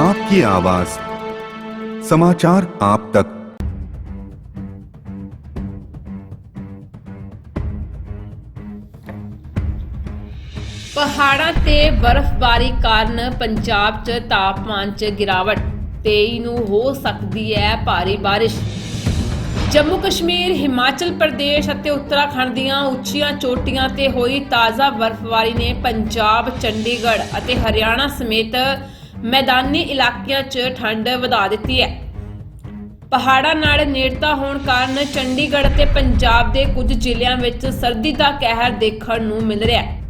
आपकी आवाज समाचार आप तक ਪਹਾੜਾਂ ਤੇ ਬਰਫ਼ਬਾਰੀ ਕਾਰਨ ਪੰਜਾਬ 'ਚ ਤਾਪਮਾਨ 'ਚ ਗਿਰਾਵਟ 23 ਨੂੰ ਹੋ ਸਕਦੀ ਹੈ ਭਾਰੀ ਬਾਰਿਸ਼ ਜੰਮੂ ਕਸ਼ਮੀਰ ਹਿਮਾਚਲ ਪ੍ਰਦੇਸ਼ ਅਤੇ ਉੱਤਰਾਖੰਡ ਦੀਆਂ ਉੱਚੀਆਂ ਚੋਟੀਆਂ ਤੇ ਹੋਈ ਤਾਜ਼ਾ ਬਰਫ਼ਬਾਰੀ ਨੇ ਪੰਜਾਬ ਚੰਡੀਗੜ੍ਹ ਅਤੇ ਹਰਿਆਣਾ ਸਮੇਤ ਮੈਦਾਨੀ ਇਲਾਕਿਆਂ 'ਚ ਠੰਡ ਵਧਾ ਦਿੱਤੀ ਹੈ। ਪਹਾੜਾਂ ਨਾਲ ਨੇੜਤਾ ਹੋਣ ਕਾਰਨ ਚੰਡੀਗੜ੍ਹ ਅਤੇ ਪੰਜਾਬ ਦੇ ਕੁਝ ਜ਼ਿਲ੍ਹਿਆਂ ਵਿੱਚ ਸਰਦੀ ਦਾ ਕਹਿਰ ਦੇਖਣ ਨੂੰ ਮਿਲ ਰਿਹਾ ਹੈ।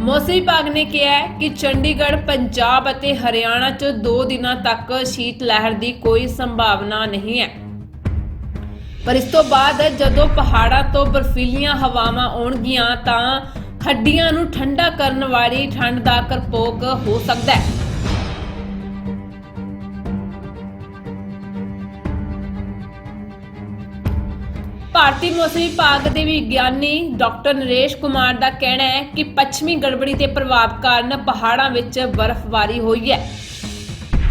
ਮੌਸਮ ਵਿਭਾਗ ਨੇ ਕਿਹਾ ਹੈ ਕਿ ਚੰਡੀਗੜ੍ਹ, ਪੰਜਾਬ ਅਤੇ ਹਰਿਆਣਾ 'ਚ 2 ਦਿਨਾਂ ਤੱਕ ਸ਼ੀਤ ਲਹਿਰ ਦੀ ਕੋਈ ਸੰਭਾਵਨਾ ਨਹੀਂ ਹੈ। ਪਰ ਇਸ ਤੋਂ ਬਾਅਦ ਜਦੋਂ ਪਹਾੜਾਂ ਤੋਂ ਬਰਫੀਲੀਆਂ ਹਵਾਵਾਂ ਆਉਣਗੀਆਂ ਤਾਂ ਹੱਡੀਆਂ ਨੂੰ ਠੰਡਾ ਕਰਨ ਵਾਲੀ ਠੰਡ ਦਾ ਕਰਪੋਕ ਹੋ ਸਕਦਾ ਹੈ। ਭਾਰਤੀ ਮੌਸਮ ਵਿਭਾਗ ਦੇ ਵਿਗਿਆਨੀ ਡਾਕਟਰ ਨਰੇਸ਼ ਕੁਮਾਰ ਦਾ ਕਹਿਣਾ ਹੈ ਕਿ ਪੱਛਮੀ ਗੜਬੜੀ ਦੇ ਪ੍ਰਭਾਵ ਕਾਰਨ ਪਹਾੜਾਂ ਵਿੱਚ ਬਰਫ਼ਬਾਰੀ ਹੋਈ ਹੈ।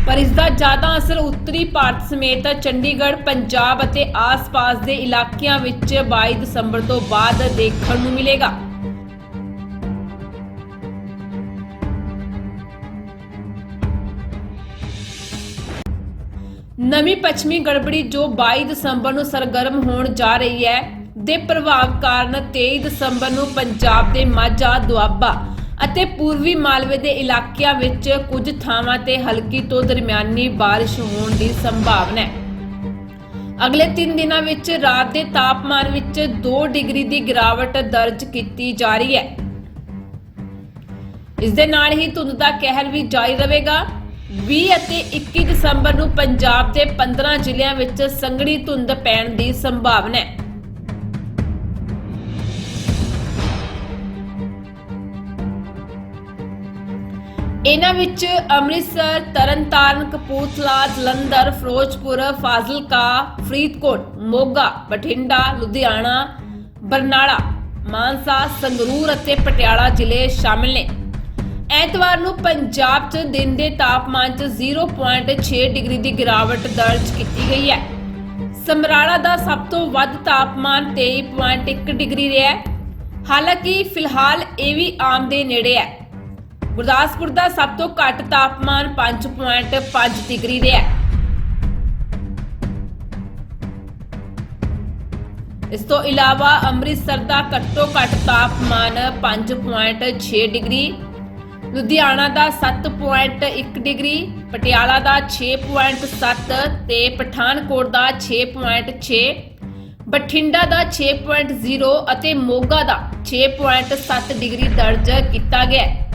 ਪਰ ਇਸ ਦਾ ਜ਼ਿਆਦਾ ਅਸਰ ਉੱਤਰੀ ਭਾਰਤ ਸਮੇਤ ਚੰਡੀਗੜ੍ਹ, ਪੰਜਾਬ ਅਤੇ ਆਸ-ਪਾਸ ਦੇ ਇਲਾਕਿਆਂ ਵਿੱਚ 22 ਦਸੰਬਰ ਤੋਂ ਬਾਅਦ ਦੇਖਣ ਨੂੰ ਮਿਲੇਗਾ। ਨਵੀਂ ਪੱਛਮੀ ਗੜਬੜੀ ਜੋ 22 ਦਸੰਬਰ ਨੂੰ ਸਰਗਰਮ ਹੋਣ ਜਾ ਰਹੀ ਹੈ, ਦੇ ਪ੍ਰਭਾਵ ਕਾਰਨ 23 ਦਸੰਬਰ ਨੂੰ ਪੰਜਾਬ ਦੇ ਮਾਝਾ ਦੁਆਬਾ ਅਤੇ ਪੂਰਬੀ ਮਾਲਵੇ ਦੇ ਇਲਾਕਿਆਂ ਵਿੱਚ ਕੁਝ ਥਾਵਾਂ ਤੇ ਹਲਕੀ ਤੋਂ ਦਰਮਿਆਨੀ ਬਾਰਿਸ਼ ਹੋਣ ਦੀ ਸੰਭਾਵਨਾ ਹੈ। ਅਗਲੇ 3 ਦਿਨਾਂ ਵਿੱਚ ਰਾਤ ਦੇ ਤਾਪਮਾਨ ਵਿੱਚ 2 ਡਿਗਰੀ ਦੀ ਗਿਰਾਵਟ ਦਰਜ ਕੀਤੀ ਜਾ ਰਹੀ ਹੈ। ਇਸ ਦੇ ਨਾਲ ਹੀ ਧੁੰਦ ਦਾ ਕਹਿਰ ਵੀ ਜਾਰੀ ਰਹੇਗਾ। 20 ਅਤੇ 21 ਦਸੰਬਰ ਨੂੰ ਪੰਜਾਬ ਦੇ 15 ਜ਼ਿਲ੍ਹਿਆਂ ਵਿੱਚ ਸੰਘਣੀ ਧੁੰਦ ਪੈਣ ਦੀ ਸੰਭਾਵਨਾ ਹੈ। ਇਹਨਾਂ ਵਿੱਚ ਅੰਮ੍ਰਿਤਸਰ, ਤਰਨਤਾਰਨ, ਕਪੂਰਥਲਾ, ਜਲੰਧਰ, ਫਿਰੋਜ਼ਪੁਰ, ਫਾਜ਼ਿਲਕਾ, ਫਰੀਦਕੋਟ, ਮੋਗਾ, ਬਠਿੰਡਾ, ਲੁਧਿਆਣਾ, ਬਰਨਾਲਾ, ਮਾਨਸਾ, ਸੰਗਰੂਰ ਅਤੇ ਪਟਿਆਲਾ ਜ਼ਿਲ੍ਹੇ ਸ਼ਾਮਿਲ ਨੇ। ਐਤਵਾਰ ਨੂੰ ਪੰਜਾਬ 'ਚ ਦਿਨ ਦੇ ਤਾਪਮਾਨ 'ਚ 0.6 ਡਿਗਰੀ ਦੀ ਗਿਰਾਵਟ ਦਰਜ ਕੀਤੀ ਗਈ ਹੈ। ਸਮਰਾਲਾ ਦਾ ਸਭ ਤੋਂ ਵੱਧ ਤਾਪਮਾਨ 23.1 ਡਿਗਰੀ ਰਿਹਾ ਹਾਲਾਂਕਿ, ਫਿਲਹਾਲ ਇਹ ਵੀ ਆਮ ਦੇ ਨੇੜੇ ਹੈ। ਗੁਰਦਾਸਪੁਰ ਦਾ ਸਭ ਤੋਂ ਘੱਟ ਤਾਪਮਾਨ 5.5 ਡਿਗਰੀ ਰਿਹਾ ਇਸ ਤੋਂ ਇਲਾਵਾ ਅੰਮ੍ਰਿਤਸਰ ਦਾ ਘੱਟੋ ਘੱਟ ਤਾਪਮਾਨ 5.6 ਡਿਗਰੀ, ਲੁਧਿਆਣਾ ਦਾ 7.1 ਡਿਗਰੀ, ਪਟਿਆਲਾ ਦਾ 6.7 ਤੇ ਪਠਾਨਕੋਟ ਦਾ 6.6 ਬਠਿੰਡਾ ਦਾ 6.0 ਅਤੇ ਮੋਗਾ ਦਾ 6.7 ਡਿਗਰੀ ਦਰਜ ਕੀਤਾ ਗਿਆ